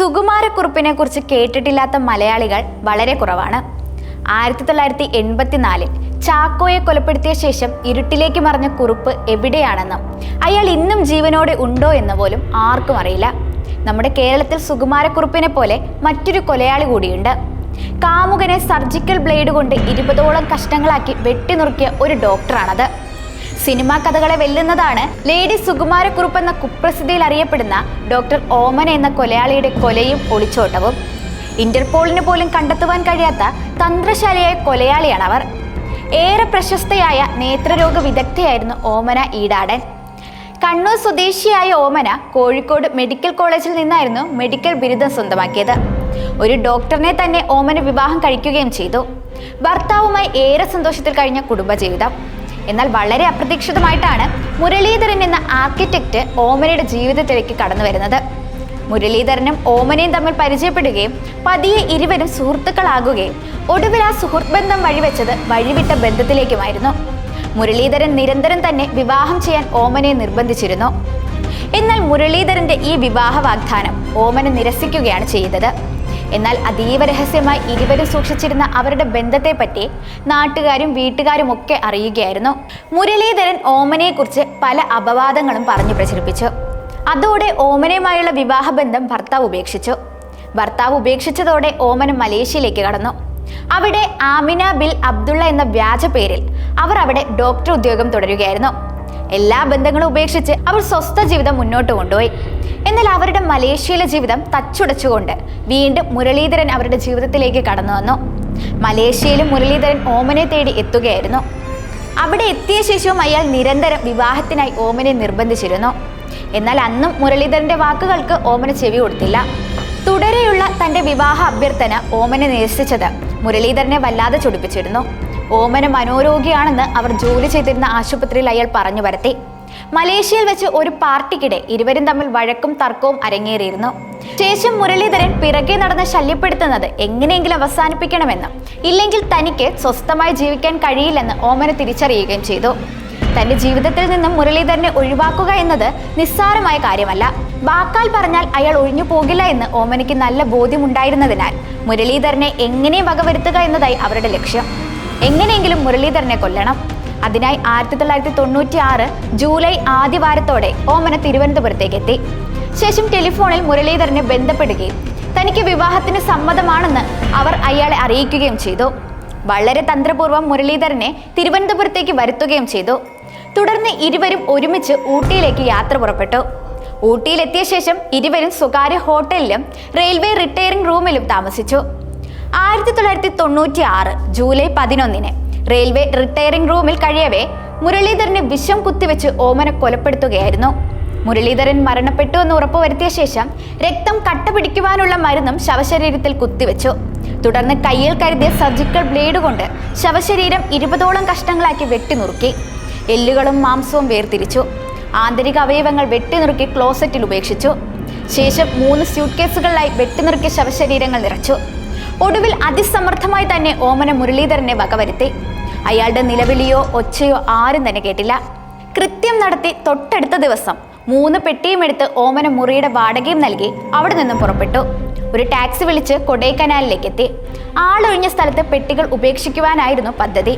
സുകുമാരക്കുറുപ്പിനെ കുറിച്ച് കേട്ടിട്ടില്ലാത്ത മലയാളികൾ വളരെ കുറവാണ്. ആയിരത്തി തൊള്ളായിരത്തി എൺപത്തിനാലിൽ ചാക്കോയെ കൊലപ്പെടുത്തിയ ശേഷം ഇരുട്ടിലേക്ക് മറിഞ്ഞ കുറുപ്പ് എവിടെയാണെന്നും അയാൾ ഇന്നും ജീവനോടെ ഉണ്ടോ എന്ന് പോലും ആർക്കും അറിയില്ല. നമ്മുടെ കേരളത്തിൽ സുകുമാരക്കുറുപ്പിനെ പോലെ മറ്റൊരു കൊലയാളി കൂടിയുണ്ട്. കാമുകനെ സർജിക്കൽ ബ്ലേഡ് കൊണ്ട് ഇരുപതോളം കഷ്ണങ്ങളാക്കി വെട്ടിനുറുക്കിയ ഒരു ഡോക്ടറാണത്. സിനിമാ കഥകളെ വെല്ലുന്നതാണ് ലേഡി സുകുമാരക്കുറുപ്പ് എന്ന കുപ്രസിദ്ധിയിൽ അറിയപ്പെടുന്ന ഡോക്ടർ ഓമന എന്ന കൊലയാളിയുടെ കൊലയും ഒളിച്ചോട്ടവും. ഇന്റർപോളിന് പോലും കണ്ടെത്തുവാൻ കഴിയാത്ത തന്ത്രശാലിയായ കൊലയാളിയാണ് അവർ. ഏറെ പ്രശസ്തയായ നേത്രരോഗ വിദഗ്ധയായിരുന്നു ഓമന ഈടാടൻ. കണ്ണൂർ സ്വദേശിയായ ഓമന കോഴിക്കോട് മെഡിക്കൽ കോളേജിൽ നിന്നായിരുന്നു മെഡിക്കൽ ബിരുദം സ്വന്തമാക്കിയത്. ഒരു ഡോക്ടറിനെ തന്നെ ഓമന വിവാഹം കഴിക്കുകയും ചെയ്തു. ഭർത്താവുമായി ഏറെ സന്തോഷത്തിൽ കഴിഞ്ഞ കുടുംബജീവിതം. എന്നാൽ വളരെ അപ്രതീക്ഷിതമായിട്ടാണ് മുരളീധരൻ എന്ന ആർക്കിടെക്റ്റ് ഓമനയുടെ ജീവിതത്തിലേക്ക് കടന്നു വരുന്നത്. മുരളീധരനും ഓമനയും തമ്മിൽ പരിചയപ്പെടുകയും പതിയെ ഇരുവരും സുഹൃത്തുക്കളാകുകയും ഒടുവിൽ ആ സുഹൃത്ത് ബന്ധം വഴിവെച്ചത് വഴിവിട്ട ബന്ധത്തിലേക്കുമായിരുന്നു. മുരളീധരൻ നിരന്തരം തന്നെ വിവാഹം ചെയ്യാൻ ഓമനയെ നിർബന്ധിച്ചിരുന്നു. എന്നാൽ മുരളീധരന്റെ ഈ വിവാഹ വാഗ്ദാനം ഓമന നിരസിക്കുകയാണ് ചെയ്തത്. എന്നാൽ അതീവ രഹസ്യമായി ഇരുവരും സൂക്ഷിച്ചിരുന്ന അവരുടെ ബന്ധത്തെ പറ്റി നാട്ടുകാരും വീട്ടുകാരും ഒക്കെ അറിയുകയായിരുന്നു. മുരളീധരൻ ഓമനയെക്കുറിച്ച് പല അപവാദങ്ങളും പറഞ്ഞു പ്രചരിപ്പിച്ചു. അതോടെ ഓമനയുമായുള്ള വിവാഹബന്ധം ഭർത്താവ് ഉപേക്ഷിച്ചു. ഭർത്താവ് ഉപേക്ഷിച്ചതോടെ ഓമന മലേഷ്യയിലേക്ക് കടന്നു. അവിടെ ആമിന ബിൽ അബ്ദുള്ള എന്ന വ്യാജ പേരിൽ അവർ അവിടെ ഡോക്ടർ ഉദ്യോഗം തുടരുകയായിരുന്നു. എല്ലാ ബന്ധങ്ങളും ഉപേക്ഷിച്ച് അവർ സ്വസ്ഥ ജീവിതം മുന്നോട്ട് കൊണ്ടുപോയി. എന്നാൽ അവരുടെ മലേഷ്യയിലെ ജീവിതം തച്ചുടച്ചുകൊണ്ട് വീണ്ടും മുരളീധരൻ അവരുടെ ജീവിതത്തിലേക്ക് കടന്നു വന്നു. മലേഷ്യയിലും മുരളീധരൻ ഓമനെ തേടി എത്തുകയായിരുന്നു. അവിടെ എത്തിയ ശേഷവും അയാൾ നിരന്തരം വിവാഹത്തിനായി ഓമനെ നിർബന്ധിച്ചിരുന്നു. എന്നാൽ അന്നും മുരളീധരന്റെ വാക്കുകൾക്ക് ഓമന ചെവി കൊടുത്തില്ല. തുടരെയുള്ള തന്റെ വിവാഹ അഭ്യർത്ഥന ഓമനെ നിരസിച്ചത് മുരളീധരനെ വല്ലാതെ ചൊടിപ്പിച്ചിരുന്നു. ഓമന മനോരോഗിയാണെന്ന് അവർ ജോലി ചെയ്തിരുന്ന ആശുപത്രിയിൽ അയാൾ പറഞ്ഞു വരത്തി മലേഷ്യയിൽ വെച്ച് ഒരു പാർട്ടിക്കിടെ ഇരുവരും തമ്മിൽ വഴക്കും തർക്കവും അരങ്ങേറിയിരുന്നു. ശേഷം മുരളീധരൻ പിറകെ നടന്ന് ശല്യപ്പെടുത്തുന്നത് എങ്ങനെയെങ്കിലും അവസാനിപ്പിക്കണമെന്നും ഇല്ലെങ്കിൽ തനിക്ക് സ്വസ്ഥമായി ജീവിക്കാൻ കഴിയില്ലെന്ന് ഓമന തിരിച്ചറിയുകയും ചെയ്തു. തന്റെ ജീവിതത്തിൽ നിന്നും മുരളീധരനെ ഒഴിവാക്കുക എന്നത് നിസ്സാരമായ കാര്യമല്ല. വാക്കാൽ പറഞ്ഞാൽ അയാൾ ഒഴിഞ്ഞു പോകില്ല എന്ന് ഓമനയ്ക്ക് നല്ല ബോധ്യമുണ്ടായിരുന്നതിനാൽ മുരളീധരനെ എങ്ങനെ വകവരുത്തുക എന്നതായി അവരുടെ ലക്ഷ്യം. എങ്ങനെയെങ്കിലും മുരളീധരനെ കൊല്ലണം. അതിനായി ആയിരത്തി തൊള്ളായിരത്തി തൊണ്ണൂറ്റി ആറ് ജൂലൈ ആദ്യവാരത്തോടെ ഓമന തിരുവനന്തപുരത്തേക്ക് എത്തി. ശേഷം ടെലിഫോണിൽ മുരളീധരനെ ബന്ധപ്പെടുകയും തനിക്ക് വിവാഹത്തിന് സമ്മതമാണെന്ന് അവർ അയാളെ അറിയിക്കുകയും ചെയ്തു. വളരെ തന്ത്രപൂർവം മുരളീധരനെ തിരുവനന്തപുരത്തേക്ക് വരുത്തുകയും ചെയ്തു. തുടർന്ന് ഇരുവരും ഒരുമിച്ച് ഊട്ടിയിലേക്ക് യാത്ര പുറപ്പെട്ടു. ഊട്ടിയിലെത്തിയ ശേഷം ഇരുവരും സ്വകാര്യ ഹോട്ടലിലും റെയിൽവേ റിട്ടയറിംഗ് റൂമിലും താമസിച്ചു. ആയിരത്തി തൊള്ളായിരത്തി തൊണ്ണൂറ്റി ആറ് ജൂലൈ പതിനൊന്നിന് റെയിൽവേ റിട്ടയറിംഗ് റൂമിൽ കഴിയവേ മുരളീധരനെ വിഷം കുത്തിവെച്ച് ഓമന കൊലപ്പെടുത്തുകയായിരുന്നു. മുരളീധരൻ മരണപ്പെട്ടു എന്ന് ഉറപ്പുവരുത്തിയ ശേഷം രക്തം കട്ട പിടിക്കുവാനുള്ള മരുന്നും ശവശരീരത്തിൽ കുത്തിവെച്ചു. തുടർന്ന് കയ്യിൽ കരുതിയ സർജിക്കൽ ബ്ലേഡ് കൊണ്ട് ശവശരീരം ഇരുപതോളം കഷ്ണങ്ങളാക്കി വെട്ടിനുറുക്കി. എല്ലുകളും മാംസവും വേർതിരിച്ചു. ആന്തരിക അവയവങ്ങൾ വെട്ടിനുറുക്കി ക്ലോസറ്റിൽ ഉപേക്ഷിച്ചു. ശേഷം മൂന്ന് സ്യൂട്ട് കേസുകളിലായി വെട്ടിനുറുക്കിയ ശവശരീരങ്ങൾ നിറച്ചു. ഒടുവിൽ അതിസമർത്ഥമായി തന്നെ ഓമന മുരളീധരനെ വകവരുത്തി അയാളുടെ നിലവിളിയോ ഒച്ചയോ ആരും തന്നെ കേട്ടില്ല. കൃത്യം നടത്തി തൊട്ടടുത്ത ദിവസം മൂന്ന് പെട്ടിയും എടുത്ത് ഓമന മുറിയുടെ വാടകയും നൽകി അവിടെ നിന്നും പുറപ്പെട്ടു. ഒരു ടാക്സി വിളിച്ച് കൊടൈക്കനാലിലേക്ക് എത്തി. ആളൊഴിഞ്ഞ സ്ഥലത്ത് പെട്ടികൾ ഉപേക്ഷിക്കുവാനായിരുന്നു പദ്ധതി.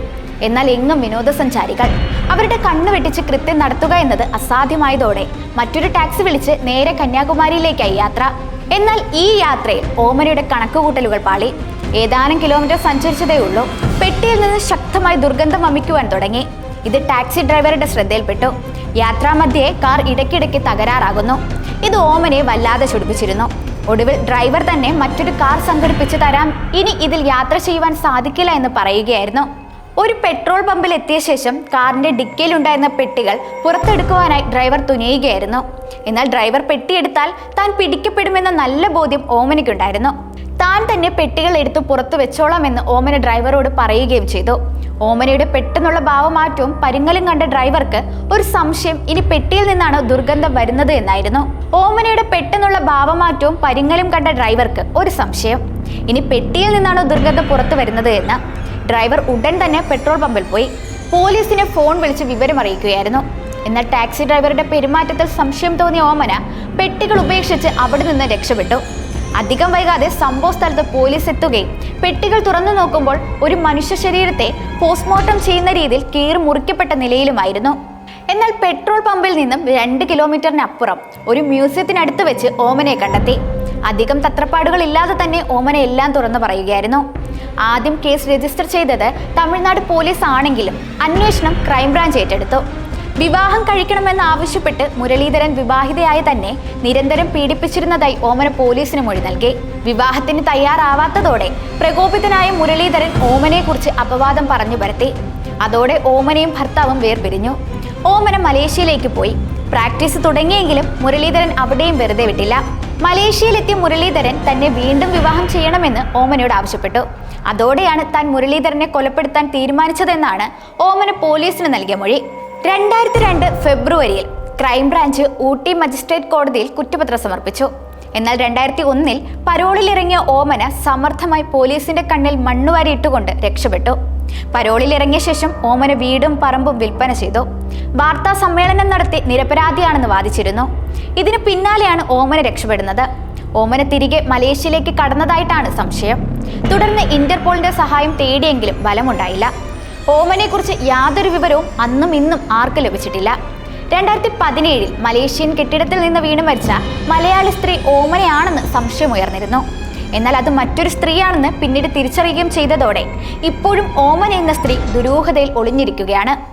എന്നാൽ എങ്ങും വിനോദസഞ്ചാരികൾ. അവരുടെ കണ്ണു വെട്ടിച്ച് കൃത്യം നടത്തുക എന്നത് അസാധ്യമായതോടെ മറ്റൊരു ടാക്സി വിളിച്ച് നേരെ കന്യാകുമാരിയിലേക്കായി യാത്ര. എന്നാൽ ഈ യാത്രയിൽ ഓമനയുടെ കണക്കുകൂട്ടലുകൾ പാളി. ഏതാനും കിലോമീറ്റർ സഞ്ചരിച്ചതേ ഉള്ളൂ. പെട്ടിയിൽ നിന്ന് ശക്തമായി ദുർഗന്ധം വമിക്കുവാൻ തുടങ്ങി. ഇത് ടാക്സി ഡ്രൈവറുടെ ശ്രദ്ധയിൽപ്പെട്ടു. യാത്രാമധ്യേ കാർ ഇടയ്ക്കിടയ്ക്ക് തകരാറാകുന്നു. ഇത് ഓമനെ വല്ലാതെ ചുടിപ്പിച്ചിരുന്നു. ഒടുവിൽ ഡ്രൈവർ തന്നെ മറ്റൊരു കാർ സംഘടിപ്പിച്ചു തരാം. ഇനി ഇതിൽ യാത്ര ചെയ്യുവാൻ സാധിക്കില്ല എന്ന് പറയുകയായിരുന്നു. ഒരു പെട്രോൾ പമ്പിൽ എത്തിയ ശേഷം കാറിന്റെ ഡിക്കയിലുണ്ടായിരുന്ന പെട്ടികൾ പുറത്തെടുക്കുവാനായി ഡ്രൈവർ തുനിയുകയായിരുന്നു. എന്നാൽ ഡ്രൈവർ പെട്ടിയെടുത്താൽ താൻ പിടിക്കപ്പെടുമെന്ന നല്ല ബോധ്യം ഓമനയ്ക്കുണ്ടായിരുന്നു. താൻ തന്നെ പെട്ടികൾ എടുത്ത് പുറത്തു വെച്ചോളാമെന്ന് ഓമന ഡ്രൈവറോട് പറയുകയും ചെയ്തു. ഓമനയുടെ പെട്ടെന്നുള്ള ഭാവമാറ്റവും പരിങ്ങലും കണ്ട ഡ്രൈവർക്ക് ഒരു സംശയം ഇനി പെട്ടിയിൽ നിന്നാണ് ദുർഗന്ധം വരുന്നത് എന്നായിരുന്നു. ഓമനയുടെ പെട്ടെന്നുള്ള ഭാവമാറ്റവും പരിങ്ങലും കണ്ട ഡ്രൈവർക്ക് ഒരു സംശയം. ഇനി പെട്ടിയിൽ നിന്നാണ് ദുർഗന്ധം പുറത്തു വരുന്നത് എന്ന് ഡ്രൈവർ ഉടൻ തന്നെ പെട്രോൾ പമ്പിൽ പോയി പോലീസിനെ ഫോൺ വിളിച്ച് വിവരം അറിയിക്കുകയായിരുന്നു. എന്നാൽ ടാക്സി ഡ്രൈവറുടെ പെരുമാറ്റത്തിൽ സംശയം തോന്നിയ ഓമന പെട്ടികൾ ഉപേക്ഷിച്ച് അവിടെ നിന്ന് രക്ഷപ്പെട്ടു. അധികം വൈകാതെ സംഭവ സ്ഥലത്ത് പോലീസ് എത്തുകയും പെട്ടികൾ തുറന്നു നോക്കുമ്പോൾ ഒരു മനുഷ്യ ശരീരത്തെ പോസ്റ്റ്മോർട്ടം ചെയ്യുന്ന രീതിയിൽ കീറി മുറിക്കപ്പെട്ട നിലയിലുമായിരുന്നു. എന്നാൽ പെട്രോൾ പമ്പിൽ നിന്നും രണ്ട് കിലോമീറ്ററിനപ്പുറം ഒരു മ്യൂസിയത്തിനടുത്ത് വെച്ച് ഓമനെ കണ്ടെത്തി. അധികം തത്രപ്പാടുകൾ ഇല്ലാതെ തന്നെ ഓമന എല്ലാം തുറന്നു പറയുകയായിരുന്നു. ആദ്യം കേസ് രജിസ്റ്റർ ചെയ്തത് തമിഴ്നാട് പോലീസ് ആണെങ്കിലും അന്വേഷണം ക്രൈംബ്രാഞ്ച് ഏറ്റെടുത്തു. വിവാഹം കഴിക്കണമെന്ന് ആവശ്യപ്പെട്ട് മുരളീധരൻ വിവാഹിതയായ തന്നെ നിരന്തരം പീഡിപ്പിച്ചിരുന്നതായി ഓമന പോലീസിന് മൊഴി നൽകി. വിവാഹത്തിന് തയ്യാറാവാത്തതോടെ പ്രകോപിതനായ മുരളീധരൻ ഓമനെക്കുറിച്ച് അപവാദം പറഞ്ഞു പരത്തി. അതോടെ ഓമനയും ഭർത്താവും വേർപിരിഞ്ഞു. ഓമന മലേഷ്യയിലേക്ക് പോയി. പ്രാക്ടീസ് തുടങ്ങിയെങ്കിലും മുരളീധരൻ അവിടെയും വെറുതെ വിട്ടില്ല. മലേഷ്യയിലെത്തിയ മുരളീധരൻ തന്നെ വീണ്ടും വിവാഹം ചെയ്യണമെന്ന് ഓമനയോട് ആവശ്യപ്പെട്ടു. അതോടെയാണ് താൻ മുരളീധരനെ കൊലപ്പെടുത്താൻ തീരുമാനിച്ചതെന്നാണ് ഓമന പോലീസിന് നൽകിയ മൊഴി. രണ്ടായിരത്തി രണ്ട് ഫെബ്രുവരിയിൽ ക്രൈംബ്രാഞ്ച് ഊട്ടി മജിസ്ട്രേറ്റ് കോടതിയിൽ കുറ്റപത്രം സമർപ്പിച്ചു. എന്നാൽ രണ്ടായിരത്തി ഒന്നിൽ പരോളിലിറങ്ങിയ ഓമന സമർത്ഥമായി പോലീസിന്റെ കണ്ണിൽ മണ്ണുവാരിയിട്ടുകൊണ്ട് രക്ഷപ്പെട്ടു. പരോളിലിറങ്ങിയ ശേഷം ഓമന വീടും പറമ്പും വിൽപ്പന ചെയ്തു. വാർത്താ സമ്മേളനം നടത്തി നിരപരാധിയാണെന്ന് വാദിച്ചിരുന്നു. ഇതിനു പിന്നാലെയാണ് ഓമന രക്ഷപ്പെടുന്നത്. ഓമന തിരികെ മലേഷ്യയിലേക്ക് കടന്നതായിട്ടാണ് സംശയം. തുടർന്ന് ഇന്റർപോളിന്റെ സഹായം തേടിയെങ്കിലും ഫലമുണ്ടായില്ല ഓമനെക്കുറിച്ച് യാതൊരു വിവരവും അന്നും ഇന്നും ആർക്കും ലഭിച്ചിട്ടില്ല. രണ്ടായിരത്തി പതിനേഴിൽ മലേഷ്യൻ കെട്ടിടത്തിൽ നിന്ന് വീണ് മരിച്ച മലയാളി സ്ത്രീ ഓമനയാണെന്ന് സംശയമുയർന്നിരുന്നു എന്നാൽ അത് മറ്റൊരു സ്ത്രീയാണെന്ന് പിന്നീട് തിരിച്ചറിയുകയും ചെയ്തതോടെ ഇപ്പോഴും ഓമന എന്ന സ്ത്രീ ദുരൂഹതയിൽ ഒളിഞ്ഞിരിക്കുകയാണ്.